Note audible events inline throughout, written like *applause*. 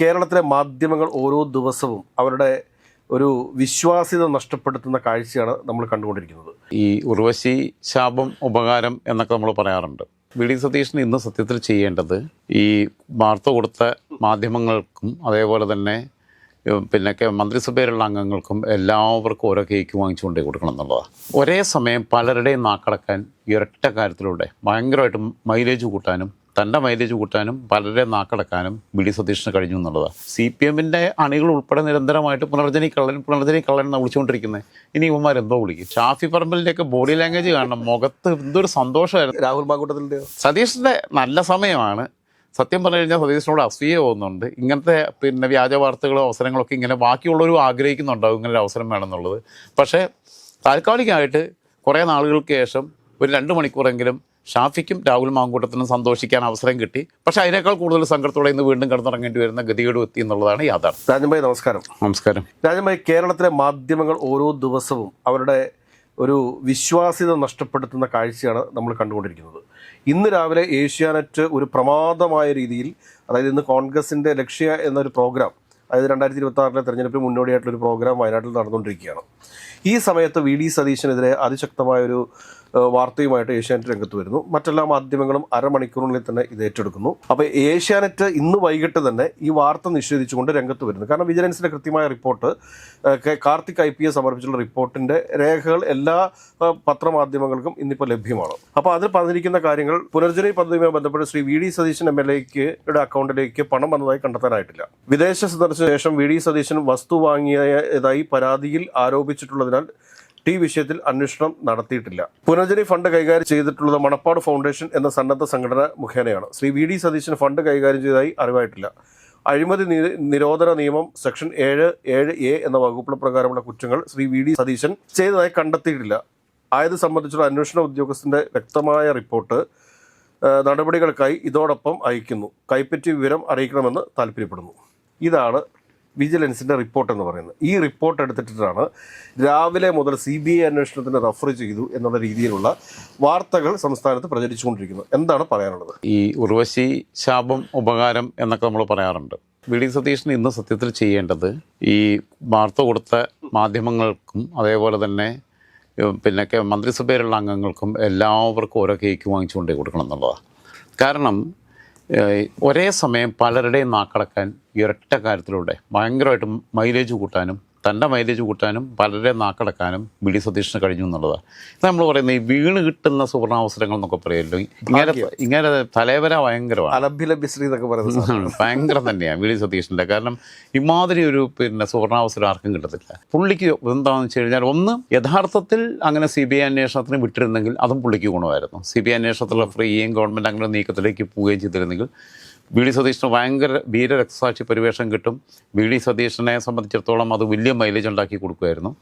കേരളത്തിലെ മാധ്യമങ്ങൾ ഓരോ ദിവസവും അവരുടെ ഒരു വിശ്വാസ്യത നഷ്ടപ്പെടുത്തുന്ന കാഴ്ചയാണ് നമ്മൾ കണ്ടുകൊണ്ടിരിക്കുന്നത്. ഈ ഉർവശി ശാപം ഉപകാരം എന്നൊക്കെ നമ്മൾ പറയാറുണ്ട്. വി. ഡി. സതീശൻ ഇന്ന് സത്യത്തിൽ ചെയ്യേണ്ടത് ഈ വാർത്ത കൊടുത്ത മാധ്യമങ്ങൾക്കും അതേപോലെ തന്നെ പിന്നെ മന്ത്രിസഭയിലുള്ള അംഗങ്ങൾക്കും എല്ലാവർക്കും ഓരോ കേക്ക് വാങ്ങിച്ചുകൊണ്ടേ കൊടുക്കണം എന്നുള്ളതാണ്. ഒരേ സമയം പലരുടെയും നാക്കടക്കാൻ ഇരട്ട കാര്യത്തിലൂടെ ഭയങ്കരമായിട്ട് മൈലേജ് കൂട്ടാനും തന്റെ മൈലേജ് കൂട്ടാനും പലരെ നാക്കടക്കാനും ബി ഡി സതീഷിന് കഴിഞ്ഞു എന്നുള്ളതാണ് സി പി എമ്മിന്റെ അണികൾ ഉൾപ്പെടെ നിരന്തരമായിട്ട് പുനർജനി കള്ളൻ പുനർജനി കള്ളൻ എന്ന് വിളിച്ചുകൊണ്ടിരിക്കുന്നത് ഇനി ഇവന്മാർ എന്തോ വിളിക്കും. ഷാഫി പറമ്പലിന്റെയൊക്കെ ബോഡി ലാംഗ്വേജ് കാണണം. മുഖത്ത് എന്തൊരു സന്തോഷമായിരുന്നു. രാഹുൽ മാങ്കൂട്ടത്തിന്റെയോ സതീഷിന്റെ നല്ല സമയമാണ്. സത്യം പറഞ്ഞു കഴിഞ്ഞാൽ സതീഷിനോട് അസൂയ പോകുന്നുണ്ട് ഇങ്ങനത്തെ പിന്നെ വ്യാജ വാർത്തകളോ അവസരങ്ങളൊക്കെ ഇങ്ങനെ ബാക്കിയുള്ളവരും ആഗ്രഹിക്കുന്നുണ്ടാവും. ഇങ്ങനെ ഒരു അവസരം വേണമെന്നുള്ളത്. പക്ഷേ താൽക്കാലികമായിട്ട് കുറേ നാളുകൾക്ക് ശേഷം ഒരു രണ്ട് മണിക്കൂറെങ്കിലും ഷാഫിക്കും രാഹുൽ മാങ്കൂട്ടത്തിനും സന്തോഷിക്കാൻ അവസരം കിട്ടി. പക്ഷെ അതിനേക്കാൾ കൂടുതൽ സങ്കടത്തോടെ ഇന്ന് വീണ്ടും കിടന്നിറങ്ങേണ്ടി വരുന്ന ഗതികേട് എത്തി എന്നുള്ളതാണ് യാഥാർത്ഥ്യം. രാജൻഭായി നമസ്കാരം. നമസ്കാരം. രാജൻഭായി കേരളത്തിലെ മാധ്യമങ്ങൾ ഓരോ ദിവസവും അവരുടെ ഒരു വിശ്വാസ്യത നഷ്ടപ്പെടുത്തുന്ന കാഴ്ചയാണ് നമ്മൾ കണ്ടുകൊണ്ടിരിക്കുന്നത്. ഇന്ന് രാവിലെ ഏഷ്യാനെറ്റ് ഒരു പ്രമാദമായ രീതിയിൽ അതായത് ഇന്ന് കോൺഗ്രസിന്റെ ലക്ഷ്യ എന്നൊരു പ്രോഗ്രാം അതായത് രണ്ടായിരത്തി ഇരുപത്തി ആറിലെ തെരഞ്ഞെടുപ്പിന് മുന്നോടിയായിട്ടുള്ള ഒരു പ്രോഗ്രാം വയനാട്ടിൽ നടന്നുകൊണ്ടിരിക്കുകയാണ്. ഈ സമയത്ത് വി ഡി സതീശനെതിരെ അതിശക്തമായൊരു വാർത്തയുമായിട്ട് ഏഷ്യാനെറ്റ് രംഗത്ത് വരുന്നു. മറ്റെല്ലാ മാധ്യമങ്ങളും അരമണിക്കൂറിനുള്ളിൽ തന്നെ ഇത് ഏറ്റെടുക്കുന്നു. അപ്പോൾ ഏഷ്യാനെറ്റ് ഇന്ന് വൈകിട്ട് തന്നെ ഈ വാർത്ത നിഷേധിച്ചുകൊണ്ട് രംഗത്ത് വരുന്നു. കാരണം വിജിലൻസിന്റെ കൃത്യമായ report Karthik I P A സമർപ്പിച്ചുള്ള റിപ്പോർട്ടിന്റെ രേഖകൾ എല്ലാ പത്രമാധ്യമങ്ങൾക്കും ഇന്നിപ്പോൾ ലഭ്യമാണ്. അപ്പോൾ അതിൽ പറഞ്ഞിരിക്കുന്ന കാര്യങ്ങൾ പുനർജനി പദ്ധതിയുമായി ബന്ധപ്പെട്ട് Shri V D Satheesan M L എക്ക് അക്കൗണ്ടിലേക്ക് പണം വന്നതായി കണ്ടെത്താനായിട്ടില്ല. വിദേശ സന്ദർശന ശേഷം വി ഡി സതീശൻ വസ്തു വാങ്ങിയതായി പരാതിയിൽ ആരോപിച്ചിട്ടുള്ളതിനാൽ ടി വിഷയത്തിൽ അന്വേഷണം നടത്തിയിട്ടില്ല. പുനർജനി ഫണ്ട് കൈകാര്യം ചെയ്തിട്ടുള്ളത് മണപ്പാട് ഫൗണ്ടേഷൻ എന്ന സന്നദ്ധ സംഘടന മുഖേനയാണ്. Shri V D Satheesan fund കൈകാര്യം ചെയ്തതായി അറിവായിട്ടില്ല. അഴിമതി നിരോധന നിയമം സെക്ഷൻ ഏഴ് ഏഴ് എ എന്ന വകുപ്പ് പ്രകാരമുള്ള കുറ്റങ്ങൾ ശ്രീ വി ഡി സതീശൻ ചെയ്തതായി കണ്ടെത്തിയിട്ടില്ല. ആയത് സംബന്ധിച്ചുള്ള അന്വേഷണ ഉദ്യോഗസ്ഥന്റെ വ്യക്തമായ റിപ്പോർട്ട് നടപടികൾക്കായി ഇതോടൊപ്പം അയക്കുന്നു. കൈപ്പറ്റി വിവരം അറിയിക്കണമെന്ന് താല്പര്യപ്പെടുന്നു. ഇതാണ് വിജിലൻസിന്റെ റിപ്പോർട്ട് എന്ന് പറയുന്നത്. ഈ റിപ്പോർട്ട് എടുത്തിട്ടാണ് രാവിലെ മുതൽ സി ബി ഐ അന്വേഷണത്തിന് റഫർ ചെയ്തു എന്നുള്ള രീതിയിലുള്ള വാർത്തകൾ സംസ്ഥാനത്ത് പ്രചരിച്ചുകൊണ്ടിരിക്കുന്നത് എന്താണ് പറയാനുള്ളത്? ഈ ഉർവശി ശാപം ഉപകാരം എന്നൊക്കെ നമ്മൾ പറയാറുണ്ട്. വി ഡി സതീശൻ ഇന്ന് സത്യത്തിൽ ചെയ്യേണ്ടത് ഈ വാർത്ത കൊടുത്ത മാധ്യമങ്ങൾക്കും അതേപോലെ തന്നെ പിന്നെ മന്ത്രിസഭയിലുള്ള അംഗങ്ങൾക്കും എല്ലാവർക്കും ഓരോ കേക്ക് വാങ്ങിച്ചുകൊണ്ടേ കൊടുക്കണം എന്നുള്ളതാണ്. കാരണം ഒരേ സമയം പലരുടെയും നാക്കടക്കാൻ ഈ ഒരൊറ്റ കാര്യത്തിലൂടെ ഭയങ്കരമായിട്ട് മൈലേജ് കൂട്ടാനും തന്റെ മൈലേജ് കൂട്ടാനും പലരെ നാക്കടക്കാനും വി ഡി സതീഷിന് കഴിഞ്ഞു എന്നുള്ളതാണ്. ഇത് നമ്മൾ പറയുന്നത് ഈ വീണ് കിട്ടുന്ന സുവർണാവസരങ്ങൾ എന്നൊക്കെ പറയുമല്ലോ ഇങ്ങനെ ഇങ്ങനെ തലേവര ഭയങ്കരമാണ്. എന്നൊക്കെ പറയുന്നത്. ഭയങ്കരം തന്നെയാണ് വി ഡി സതീഷിന്റെ. കാരണം ഇമാതിരി ഒരു പിന്നെ സുവർണാവസരം ആർക്കും കിട്ടത്തില്ല. പുള്ളിക്ക് എന്താണെന്ന് വെച്ച് കഴിഞ്ഞാൽ ഒന്ന് യഥാർത്ഥത്തിൽ അങ്ങനെ സി ബി ഐ അന്വേഷണത്തിന് വിട്ടിരുന്നെങ്കിൽ അതും പുള്ളിക്ക് ഗുണമായിരുന്നു. സി ബി ഐ അന്വേഷണത്തിലുള്ള ഫ്രീയും ഗവൺമെന്റ് അങ്ങനെ നീക്കത്തിലേക്ക് പോവുകയും ചെയ്തിരുന്നെങ്കിൽ വി ഡി സതീഷിന് ഭയങ്കര വീരരക്തസാക്ഷി പരിവേഷം കിട്ടും. വി ഡി സതീഷിനെ സംബന്ധിച്ചിടത്തോളം അത് വലിയ മൈലേജ് ഉണ്ടാക്കി കൊടുക്കുമായിരുന്നു.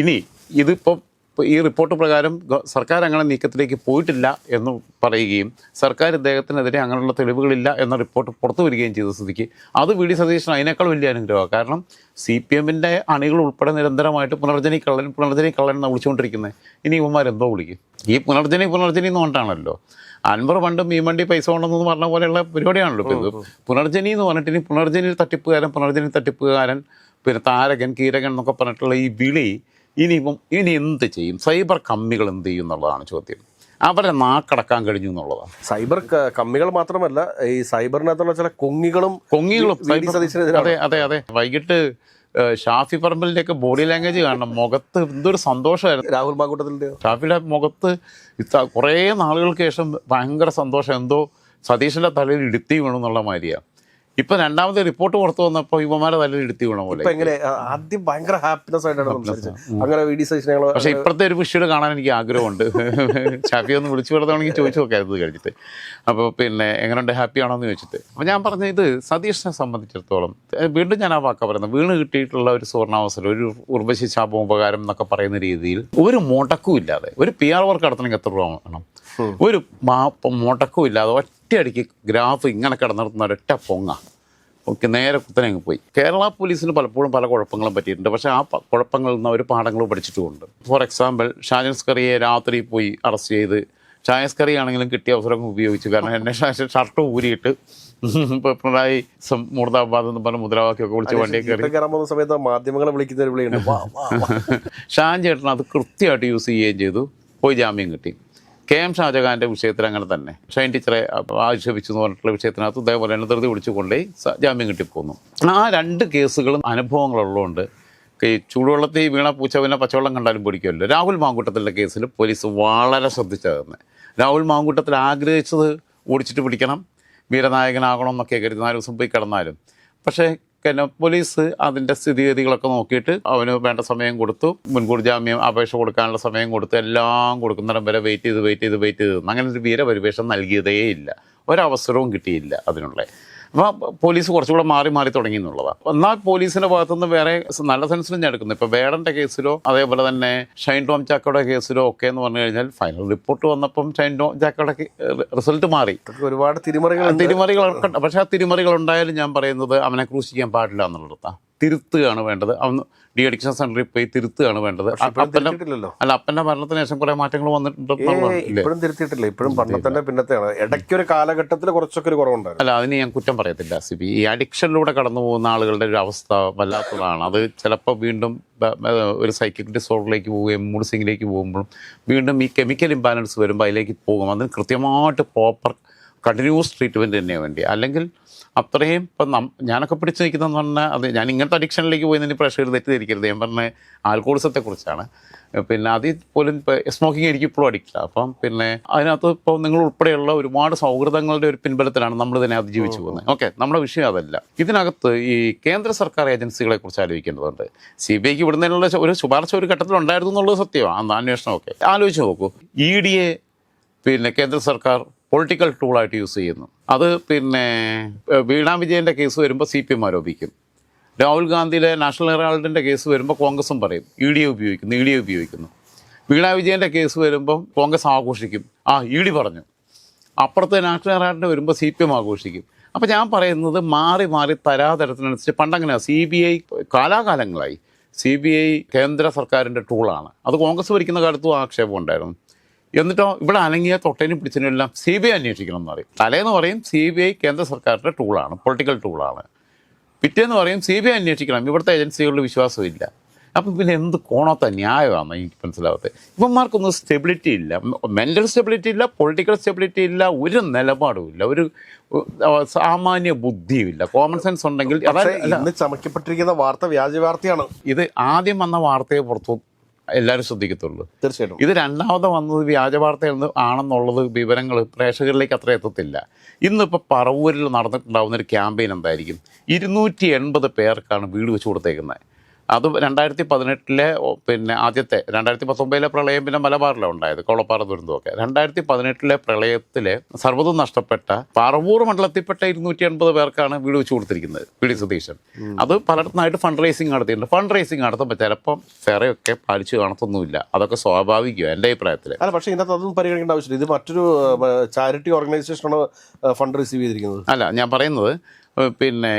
ഇനി ഇതിപ്പോൾ ഈ റിപ്പോർട്ട് പ്രകാരം സർക്കാർ അങ്ങനെ നീക്കത്തിലേക്ക് പോയിട്ടില്ല എന്ന് പറയുകയും സർക്കാർ ഇദ്ദേഹത്തിനെതിരെ അങ്ങനെയുള്ള തെളിവുകളില്ല എന്ന റിപ്പോർട്ട് പുറത്തു വരികയും ചെയ്ത സ്ഥിതിക്ക് അത് വി ഡി സതീശൻ അതിനേക്കാൾ വലിയ അനുഗ്രഹമാണ്. കാരണം സി പി എമ്മിന്റെ അണികൾ ഉൾപ്പെടെ നിരന്തരമായിട്ട് പുനർജനി കള്ളൻ പുനർജനി കള്ളൻ എന്ന് വിളിച്ചുകൊണ്ടിരിക്കുന്നത് ഇനി ഇവന്മാരെന്തോ വിളിക്കും. ഈ പുനർജനി പുനർജനി എന്ന് പറഞ്ഞിട്ടാണല്ലോ. അൻവർ പണ്ട് മീൻവണ്ടി പൈസ കൊണ്ടെന്ന് പറഞ്ഞ പോലെയുള്ള പരിപാടിയാണല്ലോ ഇപ്പോൾ ഇത്. പുനർജനി എന്ന് പറഞ്ഞിട്ട് ഇനി പുനർജനി തട്ടിപ്പുകാരൻ പുനർജനി തട്ടിപ്പുകാരൻ പിന്നെ താരകൻ കീരകൻ എന്നൊക്കെ പറഞ്ഞിട്ടുള്ള ഈ വിളി ഇനിയിപ്പം ഇനി എന്ത് ചെയ്യും? സൈബർ കമ്മികൾ എന്ത് ചെയ്യും എന്നുള്ളതാണ് ചോദ്യം. അവരെ നാക്കടക്കാൻ കഴിഞ്ഞു എന്നുള്ളതാണ്. സൈബർ കമ്മികൾ മാത്രമല്ല ഈ സൈബറിനകത്തുള്ള ചില കൊങ്ങികളും കൊങ്ങികളും അതെ അതെ അതെ. വൈകിട്ട് ഷാഫി പറമ്പലിന്റെയൊക്കെ ബോഡി ലാംഗ്വേജ് കാണണം. മുഖത്ത് എന്തൊരു സന്തോഷമായിരുന്നു. രാഹുൽ മാങ്കൂട്ടത്തിന്റെയോ ഷാഫിയുടെ മുഖത്ത് കുറേ നാളുകൾക്ക് ശേഷം ഭയങ്കര സന്തോഷം. എന്തോ സതീഷിന്റെ തലയിൽ ഇടുത്തി വീണു എന്നുള്ള മാതിരിയാണ് ഇപ്പം രണ്ടാമത് റിപ്പോർട്ട് പുറത്തു വന്നപ്പോ യുവമാരെ നല്ല ഇടുത്തി ഗുണം പോലെ. എങ്ങനെ ആദ്യം ഭയങ്കര ഹാപ്പിനെസ് ആയിട്ടാണ് സംസാരിച്ചത്. അങ്ങനെ വി ഡി സതീശനെ ഞങ്ങൾ പക്ഷെ ഇപ്പോഴത്തെ ഒരു വിഷയം കാണാൻ എനിക്ക് ആഗ്രഹമുണ്ട്. *laughs* ഷാഫി ഒന്ന് വിളിച്ചു കൊടുത്താണെങ്കിൽ ചോദിച്ചു നോക്കായിരുന്നു കഴിഞ്ഞിട്ട്. അപ്പോൾ പിന്നെ എങ്ങനെയുണ്ട്? ഹാപ്പി ആണോ എന്ന് ചോദിച്ചിട്ട്. അപ്പോൾ ഞാൻ പറഞ്ഞ ഇത് സതീഷിനെ സംബന്ധിച്ചിടത്തോളം വീണ്ടും ഞാൻ ആ വാക്ക പറയുന്നത്. വീണ് കിട്ടിയിട്ടുള്ള ഒരു സുവർണാവസരം ഒരു ഉർവശി ശാപം ഉപകാരം എന്നൊക്കെ പറയുന്ന രീതിയിൽ ഒരു മുടക്കും ഇല്ലാതെ ഒരു പി ആർ വർക്ക് നടത്തണമെങ്കിൽ എത്ര രൂപ വേണം? ഒരു മാപ്പ് മുടക്കും ഇല്ലാതെ ഒറ്റയടിക്ക് ഗ്രാഫ് ഇങ്ങനെ കിടന്നിടത്തുന്ന ഒരൊറ്റ പൊങ്ങ. ഓക്കെ നേരെ കുത്തനെ അങ്ങ് പോയി. കേരള പോലീസിന് പലപ്പോഴും പല കുഴപ്പങ്ങളും പറ്റിയിട്ടുണ്ട്. പക്ഷേ ആ കുഴപ്പങ്ങളിൽ നിന്ന് അവർ പാഠങ്ങൾ പഠിച്ചിട്ടുമുണ്ട്. ഫോർ എക്സാമ്പിൾ ഷാജൻസ്കറിയെ രാത്രി പോയി അറസ്റ്റ് ചെയ്ത് ഷാജൻസ്കറി ആണെങ്കിലും കിട്ടിയ അവസരം ഉപയോഗിച്ചു. കാരണം എന്നെ ഷർട്ട് ഊരിയിട്ട് പിണറായി മുർദാബാദ് എന്ന് പറഞ്ഞ മുദ്രാവാക്യമൊക്കെ വിളിച്ച് കയറി. പോകുന്ന സമയത്ത് മാധ്യമങ്ങളെ വിളിക്കുന്ന ഒരു വിളിയുണ്ട്. *laughs* ഷാൻ ചേട്ടൻ അത് കൃത്യമായിട്ട് യൂസ് ചെയ്യുകയും ചെയ്തു. പോയി ജാമ്യം കിട്ടി. കെ എം ഷാജഹാന്റെ വിഷയത്തിൽ അങ്ങനെ തന്നെ. ഷൈൻ ടീച്ചറെ ആക്ഷേപിച്ചു എന്ന് പറഞ്ഞിട്ടുള്ള വിഷയത്തിനകത്ത് ഇതേപോലെ തന്നെ ധൃതി പിടിച്ചു ജാമ്യം കിട്ടിപ്പോന്നു. ആ രണ്ട് കേസുകളും അനുഭവങ്ങളുള്ളതുകൊണ്ട് ഈ ചൂടുവെള്ളത്തിൽ വീണ പൂച്ച പിന്നെ പച്ചവെള്ളം കണ്ടാലും പിടിക്കുമല്ലോ രാഹുൽ മാങ്കൂട്ടത്തിന്റെ കേസിൽ പോലീസ് വളരെ ശ്രദ്ധിച്ചതെന്ന് രാഹുൽ മാങ്കൂട്ടത്തിൽ ആഗ്രഹിച്ചത് ഓടിച്ചിട്ട് പിടിക്കണം. വീരനായകനാകണം എന്നൊക്കെ കരുതി നാല് ദിവസം പോയി കിടന്നാലും. പക്ഷേ പിന്നെ പോലീസ് അതിന്റെ സ്ഥിതിഗതികളൊക്കെ നോക്കിയിട്ട് അവന് വേണ്ട സമയം കൊടുത്തു. മുൻകൂർ ജാമ്യം അപേക്ഷ കൊടുക്കാനുള്ള സമയം കൊടുത്തു. എല്ലാം കൊടുക്കുന്നിടം വരെ വെയിറ്റ് ചെയ്ത് വെയിറ്റ് ചെയ്ത് വെയിറ്റ് ചെയ്ത്. അങ്ങനെ ഒരു വീരപരിവേഷം നൽകിയതേ ഇല്ല ഒരവസരവും കിട്ടിയില്ല അതിനുള്ള. അപ്പോൾ പോലീസ് കുറച്ചുകൂടെ മാറി മാറി തുടങ്ങി എന്നുള്ളതാണ് എന്നാൽ പോലീസിന്റെ ഭാഗത്തുനിന്ന് വേറെ നല്ല സെൻസിലും ഞാൻ എടുക്കുന്നു ഇപ്പോൾ വേടന്റെ കേസിലോ അതേപോലെ തന്നെ ഷൈൻ ടോം ചാക്കോയുടെ കേസിലോ ഒക്കെ എന്ന് പറഞ്ഞു കഴിഞ്ഞാൽ ഫൈനൽ റിപ്പോർട്ട് വന്നപ്പം ഷൈൻ ടോം ചാക്കോയുടെ റിസൾട്ട് മാറി. ഒരുപാട് തിരിമറികൾ തിരിമറികൾ. പക്ഷേ ആ തിരിമറികൾ ഉണ്ടായാലും ഞാൻ പറയുന്നത് അവനെ ക്രൂശിക്കാൻ പാടില്ല എന്നുള്ളതാണ് തിരുത്തുകയാണ് വേണ്ടത്. അവന്ന് ഡി അഡിക്ഷൻ സെന്ററിൽ പോയി തിരുത്തുകയാണ് വേണ്ടത്. അല്ല അപ്പന്റെ മരണത്തിന് ശേഷം കുറെ മാറ്റങ്ങൾ വന്നിട്ടുണ്ട് ഇപ്പോഴും തിരുത്തിയിട്ടില്ല. ഇപ്പോഴും പണ്ടത്തെ പിന്നത്തെയാണ്. ഇടയ്ക്കൊരു കാലഘട്ടത്തിൽ കുറച്ചൊക്കെ ഒരു കുറവുണ്ടായിരുന്നു. അല്ല അതിന് ഞാൻ കുറ്റം പറയത്തില്ല സിബി. ഈ അഡിക്ഷനിലൂടെ കടന്നു പോകുന്ന ആളുകളുടെ ഒരു അവസ്ഥ വല്ലാത്തതാണ്. അത് ചിലപ്പോൾ വീണ്ടും ഒരു സൈക്കിക് ഡിസോർഡറിലേക്ക് പോവുകയും മൂഡ് സിംഗിലേക്ക് പോകുമ്പോഴും വീണ്ടും ഈ കെമിക്കൽ ഇംബാലൻസ് വരുമ്പോൾ അതിലേക്ക് പോകും. അതിന് കൃത്യമായിട്ട് പ്രോപ്പർ കണ്ടിന്യൂസ് ട്രീറ്റ്മെന്റ് തന്നെ വേണ്ടി അല്ലെങ്കിൽ അത്രയും ഇപ്പം നം ഞാനൊക്കെ പിടിച്ച് നിൽക്കുന്നതെന്ന് പറഞ്ഞാൽ അത് ഞാൻ ഇങ്ങനത്തെ അഡിക്ഷനിലേക്ക് പോയി നിന്ന് പ്രഷർ തെറ്റിദ്ധരിക്കരുത്. ഞാൻ പറഞ്ഞ ആൽക്കോളിസത്തെക്കുറിച്ചാണ് പിന്നെ അതിൽ പോലും ഇപ്പോൾ സ്മോക്കിംഗ് എനിക്ക് ഇപ്പോഴും അപ്പം പിന്നെ അതിനകത്ത് ഇപ്പോൾ നിങ്ങൾ ഉൾപ്പെടെയുള്ള ഒരുപാട് സൗഹൃദങ്ങളുടെ ഒരു പിൻബലത്തിലാണ് നമ്മൾ ഇതിനെ അതിജീവിച്ചു പോകുന്നത്. ഓക്കെ നമ്മുടെ വിഷയം അതല്ല. ഇതിനകത്ത് ഈ കേന്ദ്ര സർക്കാർ ഏജൻസികളെ കുറിച്ച് ആലോചിക്കേണ്ടതുണ്ട്. സി ബി ഐക്ക് വിടുന്നതിനുള്ള ഒരു ശുപാർശ ഒരു ഘട്ടത്തിൽ ഉണ്ടായിരുന്നു എന്നുള്ളത് സത്യമാണ് അന്ന് അന്വേഷണമൊക്കെ. ആലോചിച്ച് നോക്കൂ. ഇ ഡി എ പിന്നെ കേന്ദ്ര സർക്കാർ പൊളിറ്റിക്കൽ ടൂളായിട്ട് യൂസ് ചെയ്യുന്നു. അത് പിന്നെ വീണാ വിജയന്റെ കേസ് വരുമ്പോൾ സി പി എം ആരോപിക്കും. രാഹുൽ ഗാന്ധിയിലെ നാഷണൽ ഹെറാൾഡിന്റെ കേസ് വരുമ്പോൾ കോൺഗ്രസും പറയും. ഇ ഡി ഉപയോഗിക്കുന്നു ഇ ഡി ഉപയോഗിക്കുന്നു. വീണാ വിജയന്റെ കേസ് വരുമ്പോൾ കോൺഗ്രസ് ആഘോഷിക്കും. ആ ഇ ഡി പറഞ്ഞു. അപ്പുറത്തെ നാഷണൽ ഹെറാൾഡിന് വരുമ്പോൾ സി പി എം ആഘോഷിക്കും. അപ്പോൾ ഞാൻ പറയുന്നത് മാറി മാറി തരാതരത്തിനനുസരിച്ച് പണ്ടങ്ങനെ സി ബി ഐ കാലാകാലങ്ങളായി സി ബി ഐ കേന്ദ്ര സർക്കാരിന്റെ ടൂളാണ്. അത് കോൺഗ്രസ് ഭരിക്കുന്ന കാലത്തും ആക്ഷേപം ഉണ്ടായിരുന്നു. എന്നിട്ടോ ഇവിടെ അനങ്ങിയ തൊട്ടേനും പിടിച്ചതിനും എല്ലാം സി ബി ഐ അന്വേഷിക്കണം എന്ന് പറയും. തലേന്ന് പറയും സി ബി ഐ കേന്ദ്ര സർക്കാരിന്റെ ടൂളാണ് പൊളിറ്റിക്കൽ ടൂളാണ് പിറ്റേന്ന് പറയും സി ബി ഐ അന്വേഷിക്കണം ഇവിടുത്തെ ഏജൻസികളിൽ വിശ്വാസമില്ല. അപ്പം പിന്നെ എന്ത് കോണത്തെ ന്യായമാണ് എനിക്ക് മനസ്സിലാവാത്തത് ഇവന്മാർക്കൊന്നും സ്റ്റെബിലിറ്റി ഇല്ല. മെന്റൽ സ്റ്റെബിലിറ്റി ഇല്ല പൊളിറ്റിക്കൽ സ്റ്റെബിലിറ്റി ഇല്ല ഒരു നിലപാടും ഇല്ല ഒരു സാമാന്യ ബുദ്ധിയും ഇല്ല. കോമൺ സെൻസ് ഉണ്ടെങ്കിൽ ചമയ്ക്കപ്പെട്ടിരിക്കുന്ന വാർത്ത വ്യാജ വാർത്തയാണ്. ഇത് ആദ്യം വന്ന വാർത്തയെ പുറത്തു എല്ലാവരും ശ്രദ്ധിക്കത്തുള്ളൂ. തീർച്ചയായിട്ടും. ഇത് രണ്ടാമത് വന്നത് വ്യാജ വാർത്ത ആണെന്നുള്ളത് വിവരങ്ങൾ പ്രേക്ഷകരിലേക്ക് അത്ര എത്തത്തില്ല. ഇന്നിപ്പോൾ പറവൂരിൽ നടന്നിട്ടുണ്ടാവുന്ന ഒരു ക്യാമ്പയിൻ എന്തായിരിക്കും? ഇരുന്നൂറ്റി എൺപത് പേർക്കാണ് വീട് വെച്ച് കൊടുത്തേക്കുന്നത്. അത് രണ്ടായിരത്തി പതിനെട്ടിലെ പിന്നെ ആദ്യത്തെ രണ്ടായിരത്തി പത്തൊമ്പതിലെ പ്രളയം പിന്നെ മലബാറിലെ ഉണ്ടായത് കോളപ്പാറ ദുരന്തമൊക്കെ. രണ്ടായിരത്തി പതിനെട്ടിലെ പ്രളയത്തിലെ സർവതും നഷ്ടപ്പെട്ട പറവൂർ മണ്ഡലത്തിൽപ്പെട്ട ഇരുന്നൂറ്റി എൺപത് പേർക്കാണ് വീട് വെച്ച് കൊടുത്തിരിക്കുന്നത് പി ഡി സതീശൻ. അത് പലയിടത്തുനിന്നായിട്ട് ഫണ്ട് റേസിംഗ് നടത്തിയിട്ടുണ്ട്. ഫണ്ട് റേസിംഗ് നടത്തുമ്പോൾ ചിലപ്പം ഫെറയൊക്കെ പാലിച്ചു കാണത്തൊന്നുമില്ല. അതൊക്കെ സ്വാഭാവികം എന്റെ അഭിപ്രായത്തിൽ അല്ല പക്ഷേ ഇതിനകത്ത് അതൊന്നും പരിഗണിക്കേണ്ട ആവശ്യമില്ല. ഇത് മറ്റൊരു ചാരിറ്റി ഓർഗനൈസേഷനാണ് ഫണ്ട് റിസീവ് ചെയ്തിരിക്കുന്നത്. അല്ല ഞാൻ പറയുന്നത് പിന്നെ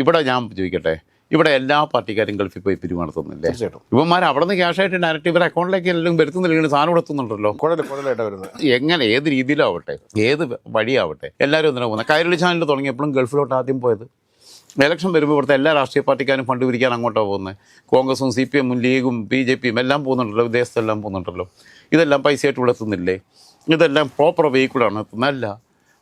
ഇവിടെ ഞാൻ ചോദിക്കട്ടെ ഇവിടെ എല്ലാ പാർട്ടിക്കാരും ഗൾഫിൽ പോയി തീർച്ചയായിട്ടും. ഇവന്മാർ അവിടെ നിന്ന് ക്യാഷ് ആയിട്ട് ഡയറക്റ്റ് ഇവരുടെ അക്കൗണ്ടിലേക്ക് എല്ലാം വരുത്തുന്നില്ലെങ്കിൽ സാധനം കൊടുത്തുന്നുണ്ടല്ലോ എങ്ങനെ ഏത് രീതിയിലാവട്ടെ ഏത് വഴിയാവട്ടെ എല്ലാവരും ഒന്നിനെ പോകുന്നത്. കൈരളി ചാനൽ തുടങ്ങിയപ്പോഴും ഗൾഫിലോട്ട് ആദ്യം പോയത്. ഇലക്ഷൻ വരുമ്പോൾ ഇവിടുത്തെ എല്ലാ രാഷ്ട്രീയ പാർട്ടിക്കാരും ഫണ്ട് പിരിക്കാൻ അങ്ങോട്ടാണ് പോകുന്നത്. കോൺഗ്രസും സി പി എമ്മും ലീഗും ബി ജെ പിയും എല്ലാം പോകുന്നുണ്ടല്ലോ വിദേശത്തെല്ലാം പോകുന്നുണ്ടല്ലോ. ഇതെല്ലാം പൈസയായിട്ട് ഇവിടെ എത്തുന്നില്ലേ? ഇതെല്ലാം പ്രോപ്പർ വെഹിക്കിളാണ് എത്തുന്നതല്ല.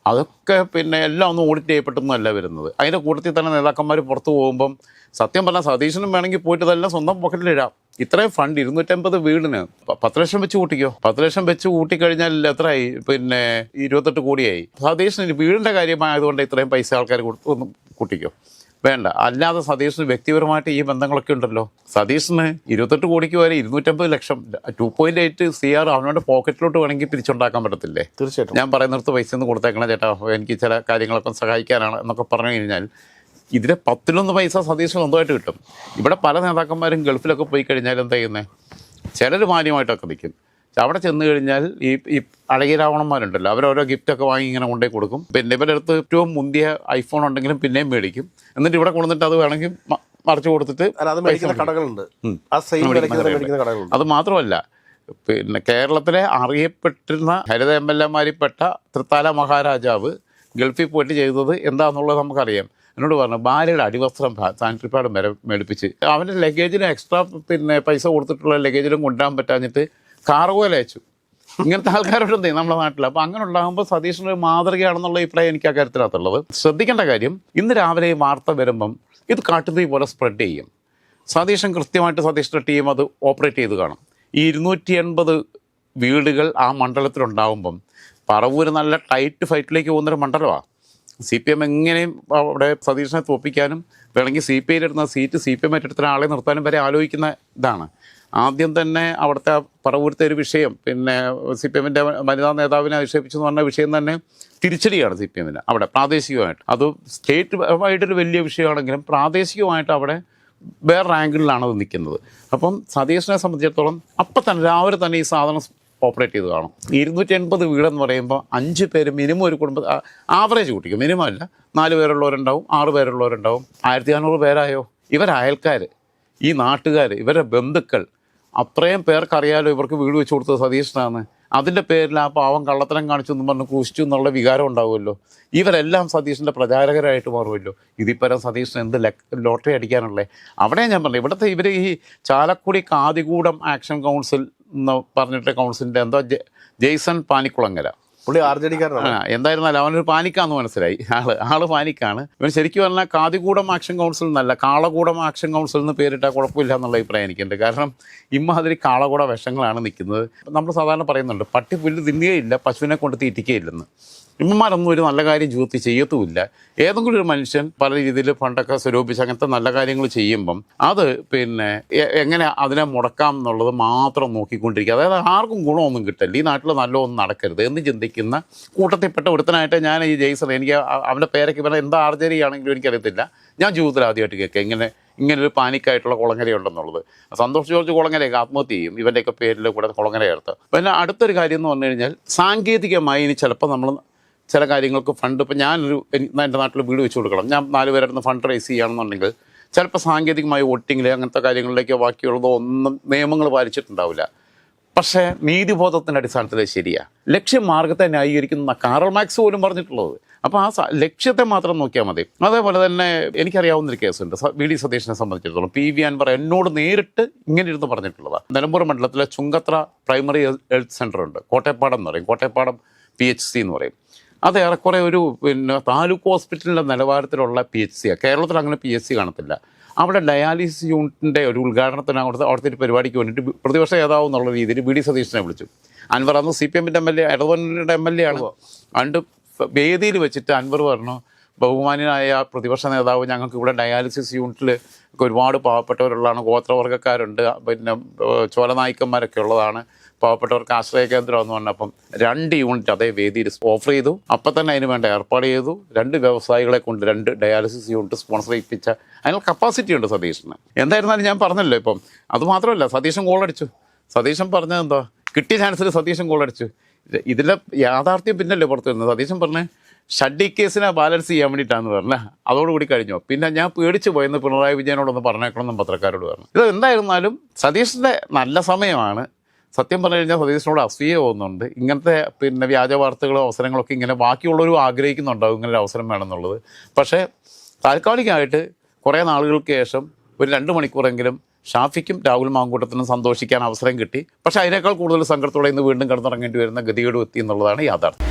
അതൊക്കെ പിന്നെ എല്ലാം ഒന്നും ഓഡിറ്റ് ചെയ്യപ്പെട്ടൊന്നുമല്ല വരുന്നത്. അതിന്റെ കൂട്ടത്തിൽ തന്നെ നേതാക്കന്മാർ പുറത്തു പോകുമ്പം സത്യം പറഞ്ഞാൽ സതീശനും വേണമെങ്കിൽ പോയിട്ട് ഇതെല്ലാം സ്വന്തം പോക്കറ്റിലിടാം ഇത്രയും ഫണ്ട് ഇരുന്നൂറ്റമ്പത് വീടിന് പത്ത് ലക്ഷം വെച്ച് കൂട്ടിക്കോ? പത്ത് ലക്ഷം വെച്ച് കൂട്ടിക്കഴിഞ്ഞാൽ എത്രയായി? പിന്നെ ഇരുപത്തെട്ട് കോടിയായി. സതീശന് വീടിന്റെ കാര്യമായതുകൊണ്ട് ഇത്രയും പൈസ ആൾക്കാർ കൊടുത്തു ഒന്ന് കൂട്ടിക്കോ? വേണ്ട. അല്ലാതെ സതീഷിന് വ്യക്തിപരമായിട്ട് ഈ ബന്ധങ്ങളൊക്കെ ഉണ്ടല്ലോ. സതീഷിന് ഇരുപത്തെട്ട് കോടിക്ക് വരെ ഇരുന്നൂറ്റമ്പത് ലക്ഷം two point eight C R അവനോട് പോക്കറ്റിലോട്ട് വേണമെങ്കിൽ പിരിച്ചുണ്ടാക്കാൻ പറ്റത്തില്ലേ? തീർച്ചയായിട്ടും. ഞാൻ പറയുന്നിടത്ത് പൈസ ഒന്ന് കൊടുത്തേക്കണം ചേട്ടാ. എനിക്ക് ചില കാര്യങ്ങളൊക്കെ സഹായിക്കാനാണ് എന്നൊക്കെ പറഞ്ഞു കഴിഞ്ഞാൽ ഇതിലെ പത്തിലൊന്ന് പൈസ സതീഷ് സ്വന്തമായിട്ട് കിട്ടും. ഇവിടെ പല നേതാക്കന്മാരും ഗൾഫിലൊക്കെ പോയി കഴിഞ്ഞാൽ എന്താ ചെയ്യുന്നത് ചിലർ മാന്യമായിട്ടൊക്കെ നിൽക്കും. അവിടെ ചെന്ന് കഴിഞ്ഞാൽ ഈ ഈ അഴകിയ രാവണന്മാരുണ്ടല്ലോ അവരോരോ ഗിഫ്റ്റൊക്കെ വാങ്ങി ഇങ്ങനെ കൊണ്ടേ കൊടുക്കും. പിന്നെ ഇവരുടെ അടുത്ത് ഏറ്റവും മുന്തിയ ഐഫോൺ ഉണ്ടെങ്കിലും പിന്നെയും മേടിക്കും. എന്നിട്ട് ഇവിടെ കൊണ്ടുവന്നിട്ട് അത് വേണമെങ്കിൽ മറിച്ച് കൊടുത്തിട്ട് കടകളുണ്ട്. അത് മാത്രമല്ല പിന്നെ കേരളത്തിലെ അറിയപ്പെട്ടിരുന്ന ഹരിത എം എൽ എമാരിൽപ്പെട്ട തൃത്താല മഹാരാജാവ് ഗൾഫിൽ പോയിട്ട് ചെയ്തത് എന്താണെന്നുള്ളത് നമുക്കറിയാം. എന്നോട് പറഞ്ഞു ഭാര്യയുടെ അടിവസ്ത്രം സാനിറ്ററി പാഡ് വരെ മേടിപ്പിച്ച്. അവന്റെ ലഗേജിന് എക്സ്ട്രാ പിന്നെ പൈസ കൊടുത്തിട്ടുള്ള ലഗേജിലും കൊണ്ടുവരാൻ പറ്റാഞ്ഞിട്ട് കാർഗോയിൽ അയച്ചു. ഇങ്ങനത്തെ ആൾക്കാരുണ്ട് നമ്മുടെ നാട്ടിൽ അപ്പോൾ അങ്ങനെ ഉണ്ടാകുമ്പോൾ സതീഷിന് ഒരു മാതൃകയാണെന്നുള്ള അഭിപ്രായം എനിക്ക് ആ കാര്യത്തിനകത്തുള്ളത്. ശ്രദ്ധിക്കേണ്ട കാര്യം ഇന്ന് രാവിലെ ഈ വാർത്ത വരുമ്പം ഇത് കാട്ടുതീ പോലെ സ്പ്രെഡ് ചെയ്യും. സതീശൻ കൃത്യമായിട്ട് സതീഷിന്റെ ടീം അത് ഓപ്പറേറ്റ് ചെയ്ത് കാണും. ഈ ഇരുന്നൂറ്റി എൺപത് വീടുകൾ ആ മണ്ഡലത്തിലുണ്ടാകുമ്പം പറവൂര് നല്ല ടൈറ്റ് ഫൈറ്റിലേക്ക് പോകുന്നൊരു മണ്ഡലമാണ് സി പി എം എങ്ങനെയും അവിടെ സതീഷിനെ തോപ്പിക്കാനും വേണമെങ്കിൽ സി പി ഐയിലിരുന്ന സീറ്റ് സി പി എം ഏറ്റെടുത്ത ആളെ നിർത്താനും വരെ ആലോചിക്കുന്ന ഇതാണ്. ആദ്യം തന്നെ അവിടുത്തെ പറവൂരത്തെ ഒരു വിഷയം പിന്നെ സി പി എമ്മിന്റെ വനിതാ നേതാവിനെ അധിക്ഷേപിച്ചു എന്ന് പറഞ്ഞ വിഷയം തന്നെ തിരിച്ചടിയാണ് സി പി എമ്മിന് അവിടെ പ്രാദേശികമായിട്ട്. അത് സ്റ്റേറ്റ് ആയിട്ടൊരു വലിയ വിഷയമാണെങ്കിലും പ്രാദേശികമായിട്ട് അവിടെ വേറെ റാങ്കിലാണ് അത് നിൽക്കുന്നത്. അപ്പം സതീഷിനെ സംബന്ധിച്ചിടത്തോളം അപ്പം തന്നെ രാവിലെ തന്നെ ഈ സാധനം ഓപ്പറേറ്റ് ചെയ്ത് കാണും. ഇരുന്നൂറ്റി എൺപത് വീടെന്ന് പറയുമ്പോൾ അഞ്ച് പേര് മിനിമം ഒരു കുടുംബ ആവറേജ് കൂട്ടിക്കും. മിനിമം അല്ല നാല് പേരുള്ളവരുണ്ടാവും ആറ് പേരുള്ളവരുണ്ടാവും. ആയിരത്തി നാനൂറ് പേരായോ? ഇവർ അയൽക്കാർ ഈ നാട്ടുകാർ ഇവരുടെ ബന്ധുക്കൾ അത്രയും പേർക്കറിയാലോ ഇവർക്ക് വീട് വെച്ച് കൊടുത്തത് സതീശനാണ് അതിന്റെ പേരിൽ ആ പാവം കള്ളത്തരം കാണിച്ചു എന്ന് പറഞ്ഞ് ക്രൂശിച്ചു എന്നുള്ള വികാരം ഉണ്ടാവുമല്ലോ. ഇവരെല്ലാം സതീഷിന്റെ പ്രചാരകരായിട്ട് മാറുമല്ലോ. ഇതിപ്പരം സതീഷിന് എന്ത് ലോട്ടറി അടിക്കാനുള്ളത് അവിടെ ഞാൻ പറഞ്ഞു ഇവിടുത്തെ ഇവർ ഈ ചാലക്കുടി കാതികൂടം ആക്ഷൻ കൗൺസിൽ എന്ന് പറഞ്ഞിട്ട് കൗൺസിലിന്റെ എന്തോ ജെയ്സൺ പാനിക്കുളങ്ങര. പുള്ളി ആർ ജെ ഡിക്കാരനാണ് എന്തായിരുന്നാലും അവനൊരു പാനിക്കാന്ന് മനസ്സിലായി. ആൾ ആൾ പാനിക്കാണ്. ഇവൻ ശരിക്കും പറഞ്ഞാൽ കാതികൂടം ആക്ഷൻ കൗൺസിൽ എന്നല്ല കാളകൂടം ആക്ഷൻ കൗൺസിൽ എന്ന് പേരിട്ടാൽ കുഴപ്പമില്ല എന്നുള്ള അഭിപ്രായം എനിക്കുണ്ട്. കാരണം ഇമ്മാതിരി കാളകൂട വിഷങ്ങളാണ് നിൽക്കുന്നത്. നമ്മൾ സാധാരണ പറയുന്നുണ്ട് പട്ടി പുല്ല് തിന്നുകയില്ല പശുവിനെ കൊണ്ട് തീറ്റിക്കുകയില്ലെന്ന്. ഇമ്മമാരൊന്നും ഒരു നല്ല കാര്യം ജീവിതത്തിൽ ചെയ്യത്തുമില്ല. ഏതെങ്കിലും ഒരു മനുഷ്യൻ പല രീതിയിൽ ഫണ്ടൊക്കെ സ്വരൂപിച്ച് അങ്ങനത്തെ നല്ല കാര്യങ്ങൾ ചെയ്യുമ്പം അത് പിന്നെ എങ്ങനെ അതിനെ മുടക്കാം എന്നുള്ളത് മാത്രം നോക്കിക്കൊണ്ടിരിക്കുക. അതായത് ആർക്കും ഗുണമൊന്നും കിട്ടില്ല ഈ നാട്ടിൽ നല്ലതൊന്നും നടക്കരുത് എന്ന് ചിന്തിക്കുന്ന കൂട്ടത്തിൽപ്പെട്ട ഒരുത്തനായിട്ട് ഞാൻ ഈ ജയ്സർ എനിക്ക് അവന്റെ പേരൊക്കെ പറഞ്ഞാൽ എന്താ ആർജരിയാണെങ്കിലും എനിക്കറിയത്തില്ല. ഞാൻ ജീവിതത്തിൽ ആദ്യമായിട്ട് കേൾക്കുക ഇങ്ങനെ ഇങ്ങനെ ഒരു പാനിക്കായിട്ടുള്ള കുളങ്ങരയുണ്ടെന്നുള്ളത് സന്തോഷ് ജോർജ് കുളങ്ങരയൊക്കെ ആത്മഹത്യ ചെയ്യും. ഇവന്റെയൊക്കെ പേരിൽ കൂടെ കുളങ്ങര ചേർത്ത്. പിന്നെ അടുത്തൊരു കാര്യം എന്ന് പറഞ്ഞു കഴിഞ്ഞാൽ സാങ്കേതികമായി ഇനി ചിലപ്പോൾ നമ്മൾ ചില കാര്യങ്ങൾക്ക് ഫണ്ട് ഇപ്പം ഞാനൊരു എന്റെ നാട്ടിൽ വീട് വെച്ച് കൊടുക്കണം. ഞാൻ നാല് പേരായിരുന്നു ഫണ്ട് റേസ് ചെയ്യുകയാണെന്നുണ്ടെങ്കിൽ ചിലപ്പോൾ സാങ്കേതികമായി വോട്ടിങ്ങിൽ അങ്ങനത്തെ കാര്യങ്ങളിലേക്കോ ബാക്കിയുള്ളതോ ഒന്നും നിയമങ്ങൾ പാലിച്ചിട്ടുണ്ടാവില്ല. പക്ഷേ നീതിബോധത്തിന്റെ അടിസ്ഥാനത്തിൽ ശരിയാണ് ശരിയാ. ലക്ഷ്യം മാർഗത്തെ ന്യായീകരിക്കുന്ന കാറൽ മാക്സ് പോലും പറഞ്ഞിട്ടുള്ളത്. അപ്പോൾ ആ ലക്ഷ്യത്തെ മാത്രം നോക്കിയാൽ മതി. അതേപോലെ തന്നെ എനിക്കറിയാവുന്നൊരു കേസുണ്ട്. വി ഡി സതീഷിനെ സംബന്ധിച്ചിടത്തോളം പി വി അൻവർ എന്നോട് നേരിട്ട് ഇങ്ങനെ ഇരുന്ന് പറഞ്ഞിട്ടുള്ളതാണ് നിലമ്പൂർ മണ്ഡലത്തിലെ ചുങ്കത്ര പ്രൈമറി ഹെൽത്ത് സെന്റർ ഉണ്ട് കോട്ടയപ്പാടം എന്ന് പറയും. കോട്ടയപ്പാടം പി എച്ച് സി എന്ന് പറയും. അത് ഏറെക്കുറെ ഒരു പിന്നെ താലൂക്ക് ഹോസ്പിറ്റലിന്റെ നിലവാരത്തിലുള്ള പി എച്ച് സിയാണ് കേരളത്തിൽ അങ്ങനെ പി എച്ച് സി കാണത്തില്ല. അവിടെ ഡയാലിസിസ് യൂണിറ്റിന്റെ ഒരു ഉദ്ഘാടനത്തിന് അവിടുത്തെ അവിടുത്തെ ഒരു പരിപാടിക്ക് വേണ്ടിയിട്ട് പ്രതിപക്ഷം നേതാവ് എന്നുള്ള രീതിയിൽ വി ഡി സതീഷിനെ വിളിച്ചു. അൻവർ അന്ന് സി പി എമ്മിന്റെ എം എൽ എ ഇടതുപക്ഷയുടെ എം എൽ എ ആണ്. അണ്ട് വേദിയിൽ വെച്ചിട്ട് അൻവർ പറഞ്ഞു ബഹുമാനായ പ്രതിപക്ഷ നേതാവ് ഞങ്ങൾക്ക് ഇവിടെ ഡയാലിസിസ് യൂണിറ്റിൽ ഒരുപാട് പാവപ്പെട്ടവരുള്ളതാണ് ഗോത്രവർഗക്കാരുണ്ട് പിന്നെ ചോലനായ്ക്കന്മാരൊക്കെ ഉള്ളതാണ്. പാവപ്പെട്ടവർക്ക് ആശ്രയ കേന്ദ്രം എന്ന് പറഞ്ഞപ്പം രണ്ട് യൂണിറ്റ് അതേ വേദിയിൽ ഓഫർ ചെയ്തു. അപ്പം തന്നെ അതിന് വേണ്ട ഏർപ്പാട് ചെയ്തു. രണ്ട് വ്യവസായികളെ കൊണ്ട് രണ്ട് ഡയാലിസിസ് യൂണിറ്റ് സ്പോൺസർ ചെയ്യിപ്പിച്ച അതിനുള്ള കപ്പാസിറ്റി ഉണ്ട് സതീഷിന് എന്തായിരുന്നാലും ഞാൻ പറഞ്ഞല്ലോ ഇപ്പം. അത് മാത്രമല്ല സതീശൻ ഗോളടിച്ചു സതീശൻ പറഞ്ഞത് എന്താ? കിട്ടിയ ചാൻസിൽ സതീശൻ ഗോളടിച്ചു ഇതിന്റെ യാഥാർത്ഥ്യം പിന്നല്ലേ പുറത്തു വരുന്നത്? സതീശൻ പറഞ്ഞ് ഷഡ്ഡി കേസിനെ ബാലൻസ് ചെയ്യാൻ വേണ്ടിയിട്ടാന്ന് പറഞ്ഞ. അതോടുകൂടി കഴിഞ്ഞു. പിന്നെ ഞാൻ പേടിച്ചു പോയെന്ന് പിണറായി വിജയനോടൊന്ന് പറഞ്ഞേക്കണമെന്നും പത്രക്കാരോട് പറഞ്ഞു. ഇത് എന്തായിരുന്നാലും സതീഷിന്റെ നല്ല സമയമാണ്. സത്യം പറഞ്ഞു കഴിഞ്ഞാൽ സതീശനോട് അസൂയ പോകുന്നുണ്ട് ഇങ്ങനത്തെ പിന്നെ വ്യാജ വാർത്തകളോ അവസരങ്ങളൊക്കെ ഇങ്ങനെ ബാക്കിയുള്ളവരും ആഗ്രഹിക്കുന്നുണ്ടാവും ഇങ്ങനെ ഒരു അവസരം വേണമെന്നുള്ളത്. പക്ഷേ താൽക്കാലികമായിട്ട് കുറേ നാളുകൾക്ക് ശേഷം ഒരു രണ്ട് മണിക്കൂറെങ്കിലും ഷാഫിക്കും രാഹുൽ മാങ്കൂട്ടത്തിനും സന്തോഷിക്കാൻ അവസരം കിട്ടി. പക്ഷേ അതിനേക്കാൾ കൂടുതൽ സങ്കടത്തോടെ ഇന്ന് വീണ്ടും കിടന്നിറങ്ങേണ്ടി വരുന്ന ഗതികേട് എത്തി എന്നുള്ളതാണ് യാഥാർത്ഥ്യം.